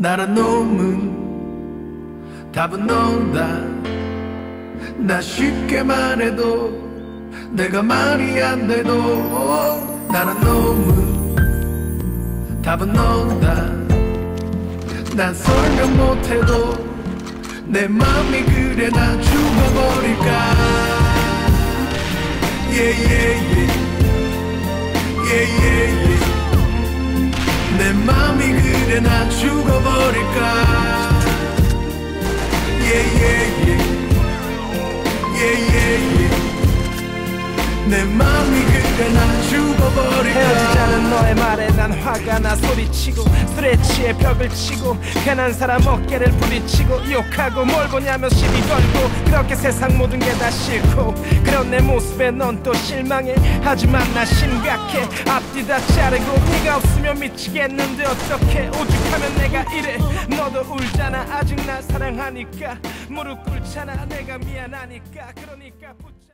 나란 놈은 답은 너다. 나 쉽게 말해도 내가 말이 안 돼도 나란 놈은 답은 너다. 난 설명 못해도 내 맘이 그래 나 죽어버릴까? 예예예 예예예 나 죽어버릴까? 예예예 예예예 내 맘이 그래 너의 말에 난 화가 나 소리치고 취해 벽을 치고 괜한 사람 어깨를 부딪히고 욕하고 뭘 보냐며 시비 걸고 그렇게 세상 모든 게 다 싫고 그런 내 모습에 넌 또 실망해. 하지만 나 심각해. 앞뒤 다 자르고 네가 없으면 미치겠는데 어떡해. 오죽하면 내가 이래. 너도 울잖아. 아직 날 사랑하니까. 무릎 꿇잖아. 내가 미안하니까. 그러니까 붙잡